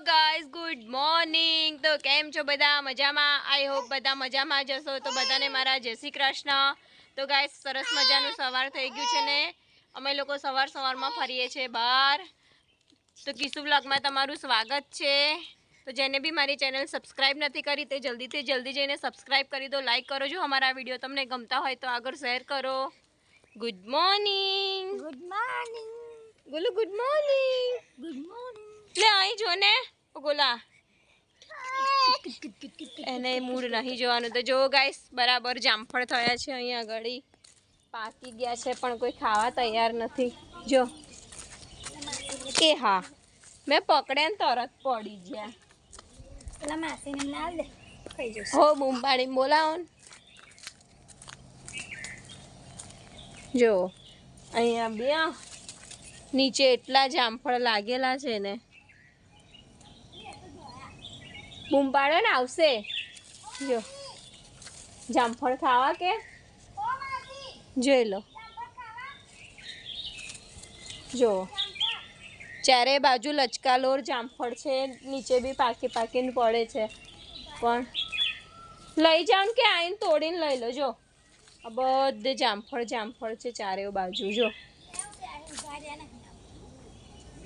Guys good morning તો કેમ છો બધા? મજામાં? આઈ હોપ બધા મજામાં જ હશો. તો બધાને મારા જય શ્રી કૃષ્ણ. તો ગાઈઝ સરસ મજાનું સવાર થઈ ગયું છે ને. અમે લોકો સવાર સવારમાં ફરીએ છીએ બહાર. તો કિસુ બ્લોગમાં તમારું સ્વાગત છે. તો જેને બી મારી ચેનલ સબસ્ક્રાઈબ નથી કરી તે જલ્દીથી જલ્દી જઈને સબસ્ક્રાઈબ કરી દો. લાઈક કરો. જો અમારા વીડિયો તમને ગમતા હોય તો આગળ શેર કરો. ગુડ મોર્નિંગ ગુડ મોર્નિંગ બોલો ગુડ મોર્નિંગ ગુડ મોર્નિંગ લે અહીં જો ને. ગોલા એને મૂડ નહીં જોવાનું. તો જો ગાઈસ બરાબર જામફળ થયા છે અહીંયા આગળ. પાકી ગયા છે પણ કોઈ ખાવા તૈયાર નથી. જો. એ હા. મેં પકડે ને તરત પડી ગયા. પેલા માસીને ના દે ખાઈ જશે હો બૂમ પાડીને બોલાવો ને. જો. અહીંયા બે નીચે એટલા જામફળ લાગેલા છે ને. બૂમ ને આવશે. જો. જામફળ ખાવા કે? જોઈ લો. જો. ચારે બાજુ લચકાલોર જામફળ છે, નીચે બી પાકી પાકીને પડે છે. પણ લઈ જાઉં કે આવીને તોડીને લઈ લો, જો. આ બધે જામફળ જામફળ છે ચારે બાજુ, જો.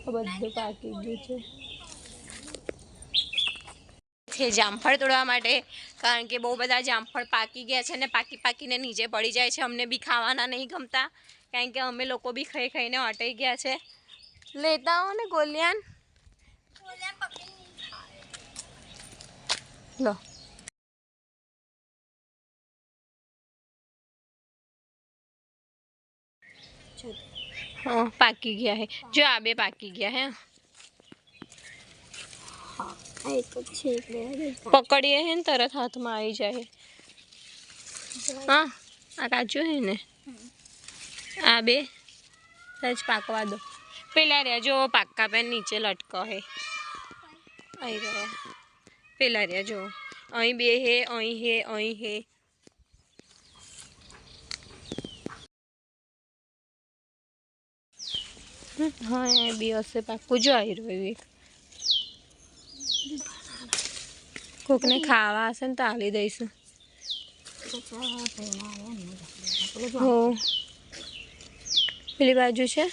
બધું પાકી ગયું છે. છે જામફળ તોડવા માટે. કારણ કે બહુ બધા જામફળ પાકી ગયા છે ને પાકી પાકીને નીચે પડી જાય છે. અમને બી ખાવાના નહીં ગમતા. કારણ કે અમે લોકો બી ખાઈ ખાઈને અટાઈ ગયા છે. લેતા હો ને ગોલિયાન. લો. પાકી ગયા હે. જો આ બે પાકી ગયા હે. પકડીએ હે ને તરત હાથમાં આવી જાય હા આ કાચું હે ને આ બે સજ પાકવા દો પેલા રહ્યા જો પાક્કા પેન નીચે લટકો હે અહીં રહ્યા પેલા રહ્યા જો અહીં બે હે અહીં હે અહીં હે હમ, હા એ બી હશે પાક્કું જો આવી રહ્યું એક કોકને ખાવા હશે ને તો આલી દઈશું. હો. પેલી બાજુ છે?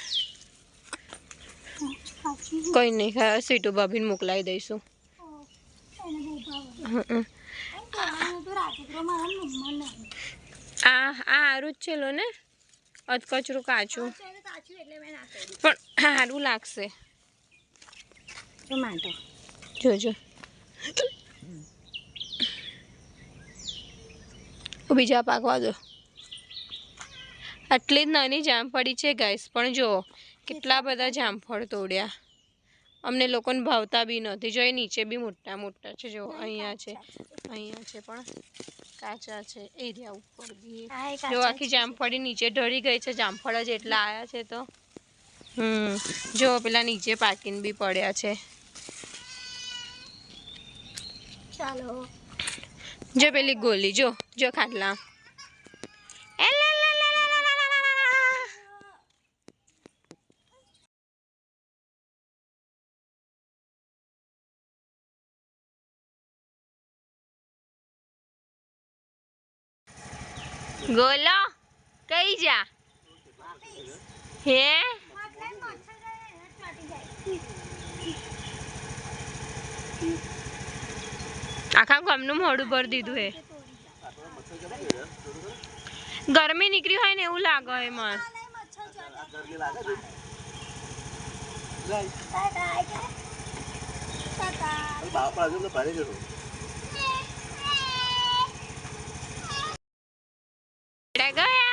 કંઈ નહીં, ખાવા સીટો ભાભીને મોકલાવી દઈશું. આ આ સારું જ છે લો ને અધકચરું કાચું. પણ સારું લાગશે. ટમાટો. જોજો. બીજા પાકવા દો આટલી જ નાની જામફળી છે ગાઈસ પણ જો કેટલા બધા જામફળ તોડ્યા. અમને લોકોને ભાવતા બી નથી. જો એ નીચે બી મોટા મોટા છે. જો અહીંયા છે અહીંયા છે પણ કાચા છે. એરિયા ઉપર બી. જો આખી જામફળી નીચે ઢળી ગઈ છે. જામફળ જ એટલા આવ્યા છે તો. હમ. જો પેલા નીચે પાકીને બી પડ્યા છે. ચાલો. જો પેલી ગોલી જો જો ખાટલા. ગોલો કઈ જા? હે? આખા મોડું ભરી દીધું હે. ગરમી નીકળી હોય ને એવું લાગે એમાં ગયા